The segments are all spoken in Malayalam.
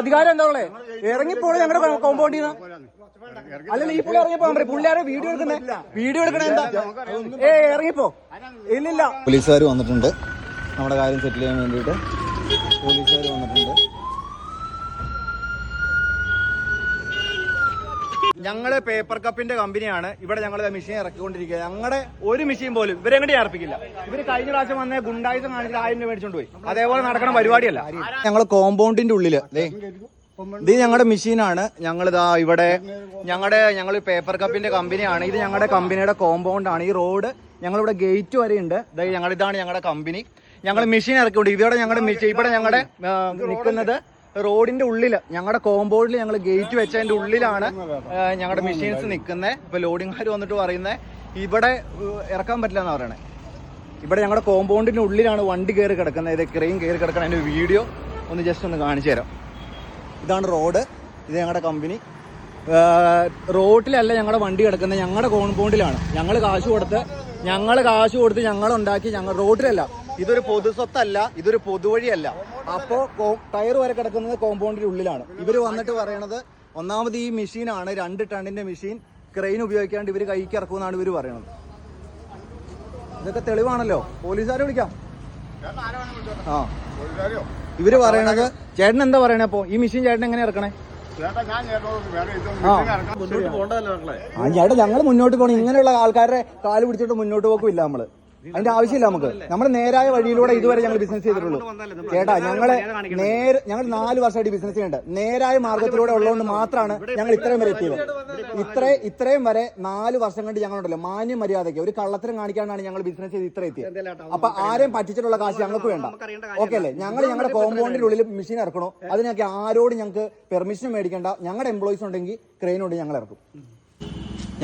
അധികാരം എന്താ ഉള്ളേ? ഇറങ്ങിപ്പോളെ ഞങ്ങളുടെ കോമ്പൗണ്ടിൽ നിന്ന് അല്ലല്ല ഈ പുള്ളി ഇറങ്ങിപ്പോ പുള്ളിയാരെ വീഡിയോ എടുക്കുന്നേ. വീഡിയോ എടുക്കണേ എന്താ? ഏ ഇറങ്ങിപ്പോ. ഇല്ലില്ല. പോലീസുകാർ വന്നിട്ടുണ്ട്. നമ്മുടെ കാര്യം സെറ്റിൽ ചെയ്യാൻ വേണ്ടിയിട്ട് പോലീസുകാർ വന്നിട്ടുണ്ട്. ഞങ്ങൾ പേപ്പർ കപ്പിന്റെ കമ്പനിയാണ് ഇവിടെ ഞങ്ങൾ മെഷീൻ ഇറക്കിക്കൊണ്ടിരിക്കുക ഞങ്ങളുടെ ഒരു മെഷീൻ പോലും ഇവരെങ്ങോട്ട് അർപ്പിക്കില്ല ഇവർ കഴിഞ്ഞ പ്രാവശ്യം വന്ന ഗുണ്ടായുധം കാണിച്ചിട്ട് ആയിരം രൂപ മേടിച്ചോണ്ട് പോയി. അതേപോലെ നടക്കണ പരിപാടിയല്ല. ഞങ്ങൾ കോമ്പൗണ്ടിന്റെ ഉള്ളിൽ ഇത് ഞങ്ങളുടെ മെഷീനാണ് ഞങ്ങൾ ഇതാ ഇവിടെ ഞങ്ങളുടെ ഞങ്ങൾ പേപ്പർ കപ്പിന്റെ കമ്പനിയാണ് ഇത് ഞങ്ങളുടെ കമ്പനിയുടെ കോമ്പൗണ്ട് ആണ് ഈ റോഡ് ഞങ്ങളിവിടെ ഗേറ്റ് വരെ ഉണ്ട്. ഞങ്ങൾ ഇതാണ് ഞങ്ങളുടെ കമ്പനി ഞങ്ങൾ മെഷീൻ ഇറക്കിക്കൊണ്ട് ഇവിടെ ഞങ്ങളുടെ മെഷീൻ ഇവിടെ ഞങ്ങളുടെ നിൽക്കുന്നത് റോഡിന്റെ ഉള്ളിൽ ഞങ്ങളുടെ കോമ്പൗണ്ടിൽ ഞങ്ങൾ ഗേറ്റ് വെച്ചതിന്റെ ഉള്ളിലാണ് ഞങ്ങളുടെ മെഷീൻസ് നിൽക്കുന്നത് ഇപ്പൊ ലോഡിംഗുകാർ വന്നിട്ട് പറയുന്നത് ഇവിടെ ഇറക്കാൻ പറ്റില്ല എന്ന് പറയണേ. ഇവിടെ ഞങ്ങളുടെ കോമ്പൗണ്ടിന്റെ ഉള്ളിലാണ് വണ്ടി കയറി കിടക്കുന്നത്. ഇത് ക്രെയിൻ കയറി കിടക്കുന്ന അതിന്റെ വീഡിയോ ഒന്ന് ജസ്റ്റ് ഒന്ന് കാണിച്ചു തരാം. ഇതാണ് റോഡ്. ഇത് ഞങ്ങളുടെ കമ്പനി റോഡിലല്ല ഞങ്ങളുടെ വണ്ടി കിടക്കുന്നത്. ഞങ്ങളുടെ കോമ്പൗണ്ടിലാണ് ഞങ്ങൾ കാശ് കൊടുത്ത് ഞങ്ങൾ കാശ് കൊടുത്ത് ഞങ്ങൾ ഉണ്ടാക്കി ഞങ്ങൾ റോഡിലല്ല ഇതൊരു പൊതു സ്വത്തല്ല ഇതൊരു പൊതുവഴിയല്ല. അപ്പോ ടയർ വരെ കിടക്കുന്നത് കോമ്പൗണ്ടിന്റെ ഉള്ളിലാണ്. ഇവർ വന്നിട്ട് പറയണത് ഒന്നാമത് ഈ മെഷീനാണ് രണ്ട് ടണ്ണിന്റെ മെഷീൻ ക്രെയിൻ ഉപയോഗിക്കാണ്ട് ഇവർ കൈക്ക് ഇറക്കുമെന്നാണ് ഇവർ പറയണത്. ഇതൊക്കെ തെളിവാണല്ലോ. പോലീസുകാരെ വിളിക്കാം. ആ. ഇവർ പറയണത് ചേട്ടൻ എന്താ പറയണേ അപ്പൊ? ഈ മെഷീൻ ചേട്ടൻ എങ്ങനെ ഇറക്കണേ? ആ. ഞങ്ങൾ മുന്നോട്ട് പോകണം. ഇങ്ങനെയുള്ള ആൾക്കാരെ കാൽ പിടിച്ചിട്ട് മുന്നോട്ട് പോക്കില്ല നമ്മൾ. അതിന്റെ ആവശ്യമില്ല നമുക്ക്. നമ്മൾ നേരായ വഴിയിലൂടെ ഇതുവരെ ഞങ്ങൾ ബിസിനസ് ചെയ്തിട്ടുള്ളൂ. ചേട്ടാ ഞങ്ങളെ നേരെ ഞങ്ങൾ നാല് വർഷമായിട്ട് ബിസിനസ് ചെയ്യുന്നുണ്ട്. നേരായ മാർഗത്തിലൂടെ ഉള്ളതുകൊണ്ട് മാത്രമാണ് ഞങ്ങൾ ഇത്രയും വരെ എത്തിയത്. ഇത്ര ഇത്രയും വരെ നാല് വർഷം കൊണ്ട് ഞങ്ങളുണ്ടല്ലോ. മാന്യ മര്യാദയ്ക്ക്. ഒരു കള്ളത്തരം കാണിക്കാനാണ് ഞങ്ങൾ ബിസിനസ് ചെയ്ത് ഇത്ര എത്തിയത്. അപ്പൊ ആരെയും പറ്റിച്ചിട്ടുള്ള കാശ് ഞങ്ങൾക്ക് വേണ്ട. ഓക്കെ അല്ലേ? ഞങ്ങൾ ഞങ്ങളുടെ കോമ്പൗണ്ടിന്റെ ഉള്ളിൽ മെഷീൻ ഇറക്കണോ? അതിനൊക്കെ ആരോട് ഞങ്ങൾക്ക് പെർമിഷൻ മേടിക്കേണ്ട? ഞങ്ങളുടെ എംപ്ലോയീസ് ഉണ്ടെങ്കിൽ ക്രെയിൻ ഉണ്ട് ഞങ്ങൾ ഇറക്കും.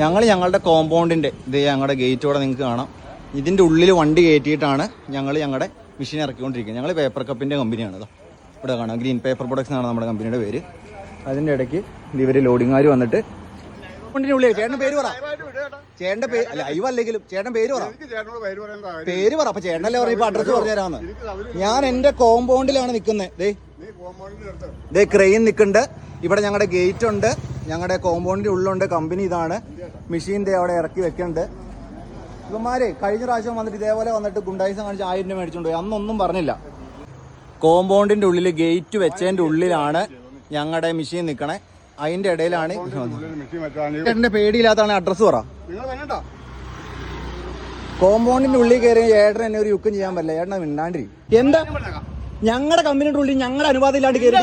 ഞങ്ങൾ ഞങ്ങളുടെ കോമ്പൗണ്ടിന്റെ ഇത് ഞങ്ങളുടെ ഗേറ്റോടെ നിങ്ങൾക്ക് കാണാം. ഇതിന്റെ ഉള്ളിൽ വണ്ടി കയറ്റിയിട്ടാണ് ഞങ്ങൾ ഞങ്ങളുടെ മെഷീൻ ഇറക്കിക്കൊണ്ടിരിക്കുന്നത്. ഞങ്ങൾ പേപ്പർ കപ്പിന്റെ കമ്പനിയാണ് കേട്ടോ ഇവിടെ കാണാം. ഗ്രീൻ പേപ്പർ പ്രൊഡക്ട്സ് ആണ് നമ്മുടെ കമ്പനിയുടെ പേര്. അതിന്റെ ഇടയ്ക്ക് ഇവർ ലോഡിങ്ങാർ വന്നിട്ട് ഉള്ളിൽ ചേട്ടന്റെ പേര് പറ. ചേട്ടന്റെ പേര് ലൈവ് അല്ലെങ്കിലും ചേട്ടൻ പേര് പറ. പേര് പറ. അപ്പൊ ചേട്ടനല്ലേ പറഞ്ഞ ഇപ്പൊ അഡ്രസ് പറഞ്ഞു തരാന്ന്. ഞാൻ എന്റെ കോമ്പൗണ്ടിലാണ് നിൽക്കുന്നത് ദേ. ദേ ക്രെയിൻ നിൽക്കുന്നുണ്ട് ഇവിടെ ഞങ്ങളുടെ ഗേറ്റ് ഉണ്ട്. ഞങ്ങളുടെ കോമ്പൗണ്ടിന്റെ ഉള്ളുണ്ട്. കമ്പനി ഇതാണ്. മെഷീൻ ദേ അവിടെ ഇറക്കി വെക്കുന്നുണ്ട് ഇവന്മാരെ കഴിഞ്ഞ പ്രാവശ്യം വന്നിട്ട് ഇതേപോലെ വന്നിട്ട് ഗുണ്ടായിസം കാണിച്ച് ആയിരം രൂപ മേടിച്ചോണ്ട് പോയി. അന്നൊന്നും പറഞ്ഞില്ല. കോമ്പൗണ്ടിന്റെ ഉള്ളിൽ ഗേറ്റ് വെച്ചതിന്റെ ഉള്ളിലാണ് ഞങ്ങളുടെ മെഷീൻ നിൽക്കണേ അതിന്റെ ഇടയിലാണ് ചേട്ടന്റെ പേടിയില്ലാത്താണ് അഡ്രസ് പറ. കോമ്പൗണ്ടിന്റെ ഉള്ളിൽ കയറി ഏട്ടൻ എന്നെ ഒരു യുക്കം ചെയ്യാൻ പറ്റില്ല. ഏട്ടനെ മിണ്ടാണ്ടിരി. എന്താ? ഞങ്ങളുടെ കമ്പനിയുടെ ഉള്ളിൽ ഞങ്ങളുടെ അനുവാദം ഇല്ലാണ്ട് കയറി